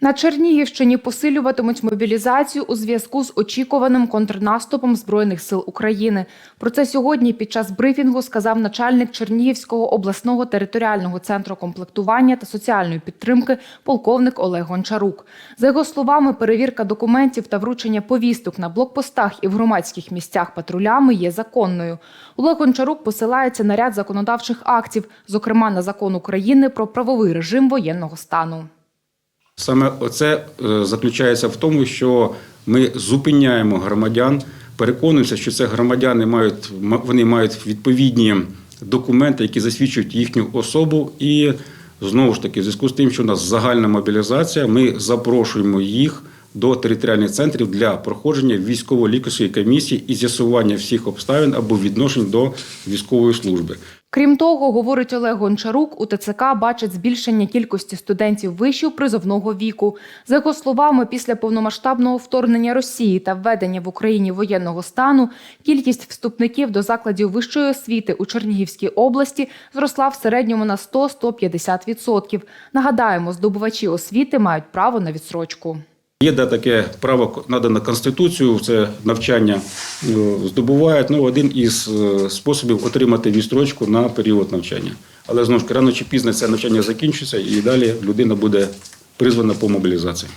На Чернігівщині посилюватимуть мобілізацію у зв'язку з очікуваним контрнаступом Збройних сил України. Про це сьогодні під час брифінгу сказав начальник Чернігівського обласного територіального центру комплектування та соціальної підтримки полковник Олег Гончарук. За його словами, перевірка документів та вручення повісток на блокпостах і в громадських місцях патрулями є законною. Олег Гончарук посилається на ряд законодавчих актів, зокрема на закон України про правовий режим воєнного стану. Саме оце е, заключається в тому, що ми зупиняємо громадян, переконуємося, що це громадяни мають вони мають відповідні документи, які засвідчують їхню особу. І знову ж таки, в зв'язку з тим, що у нас загальна мобілізація, ми запрошуємо їх до територіальних центрів для проходження військово-лікарської комісії і з'ясування всіх обставин або відношень до військової служби. Крім того, говорить Олег Гончарук, у ТЦК бачить збільшення кількості студентів вишів призовного віку. За його словами, після повномасштабного вторгнення Росії та введення в Україні воєнного стану кількість вступників до закладів вищої освіти у Чернігівській області зросла в середньому на 100-150%. Нагадаємо, здобувачі освіти мають право на відсрочку. Є де таке право надане конституцію, це навчання е, здобувають. Ну, один із е, способів отримати відстрочку на період навчання. Але знову ж рано чи пізно це навчання закінчиться, і далі людина буде призвана по мобілізації.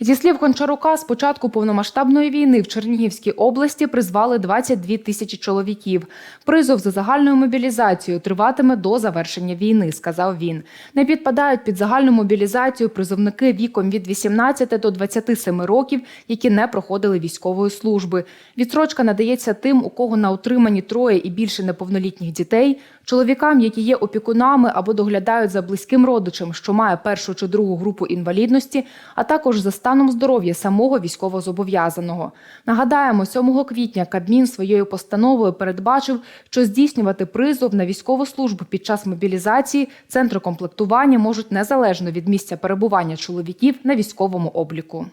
Зі слів Гончарука, з початку повномасштабної війни в Чернігівській області призвали 22 тисячі чоловіків. Призов за загальною мобілізацією триватиме до завершення війни, сказав він. Не підпадають під загальну мобілізацію призовники віком від 18 до 27 років, які не проходили військової служби. Відсрочка надається тим, у кого на утриманні троє і більше неповнолітніх дітей, чоловікам, які є опікунами або доглядають за близьким родичем, що має першу чи другу групу інвалідності, а також за станом здоров'я самого військовозобов'язаного. Нагадаємо, 7 квітня Кабмін своєю постановою передбачив, що здійснювати призов на військову службу під час мобілізації центри комплектування можуть незалежно від місця перебування чоловіків на військовому обліку.